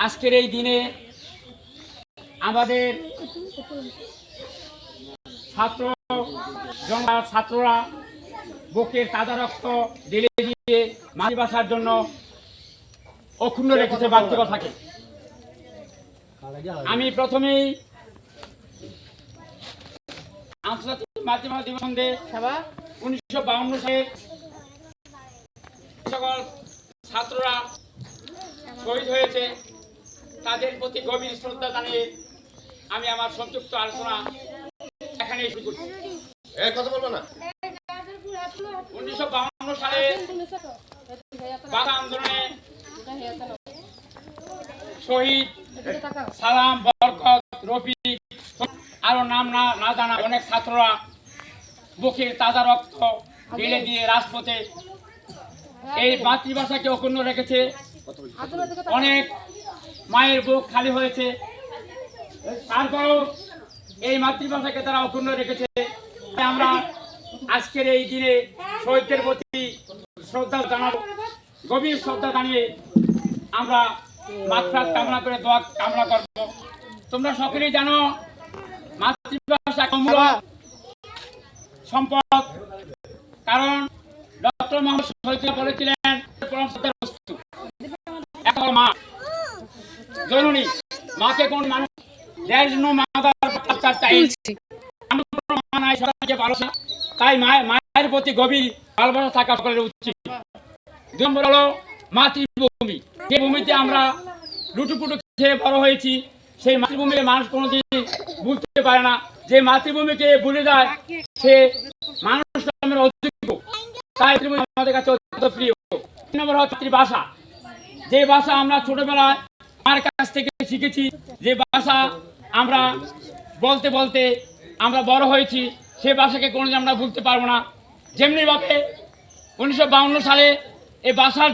আজকের এই দিনে আমাদের ছাত্র জনতা ছাত্ররা বুকের তাজা রক্ত ঢেলে দিয়ে মাতৃভাষার জন্য অক্ষুণ্ণ রেখেছে মাতৃভাষাকে আমি প্রথমেই আন্তর্জাতিক মাতৃভাষা দিবস উনিশশো বাউন্ন সালে সকল ছাত্ররা শহীদ হয়েছে। তাদের প্রতি গভীর শ্রদ্ধা জানিয়ে আমি আমার সংযুক্ত আলোচনা এখানে শুরু করছি। কথা বলব না। উনিশশো বাউন্ন সালে বাধা আন্দোলনে শহীদ সালাম বরকত রফিক আরও নাম না না জানা অনেক ছাত্ররা বুকের তাজা রক্ত ঢেলে দিয়ে রাজপথে এই মাতৃভাষাকে অক্ষুণ্ণ রেখেছে। অনেক মায়ের বুক খালি হয়েছে। তারপরও এই মাতৃভাষাকে তারা অক্ষুণ্ণ রেখেছে। আমরা আজকের এই দিনে শহীদদের প্রতি শ্রদ্ধা জানাব, গভীর শ্রদ্ধা জানিয়ে আমরা মাতৃভাষ কামনা করে দোয়া কামনা করব। তোমরা সকলেই জানো, মাতৃভাষা সম্পদ। কারণ ডক্টর মোহাম্মদ শহীদ বলেছিলেন বস্তু। মা। জননী মাকে কোন মানুষ দেয়ার জন্য মাদার সন্তানকে ভালোবাসা। তাই মায়ের মায়ের প্রতি গভীর ভালোবাসা থাকা সকলের উচিত। দুই নম্বর হলো মাতৃভূমি। যে ভূমিতে আমরা লুটুপুটু খেয়ে বড় হয়েছি সেই মাতৃভূমিকে মানুষ কোনোদিন বুঝতে পারে না। যে মাতৃভূমিকে ভুলে যায় সে মানুষ নামের অযোগ্য। তাই আমাদের কাছে অত্যন্ত প্রিয়। তিন নম্বর হচ্ছে মাতৃভাষা। যে ভাষা আমরা ছোটবেলায় মার কাছ থেকে শিখেছি যে ভাষা আমরা বলতে বলতে আমরা বড় হয়েছি, সে ভাষাকে কোনো আমরা বলতে পারব না। যেমনিভাবে উনিশশো সালে এই ভাষার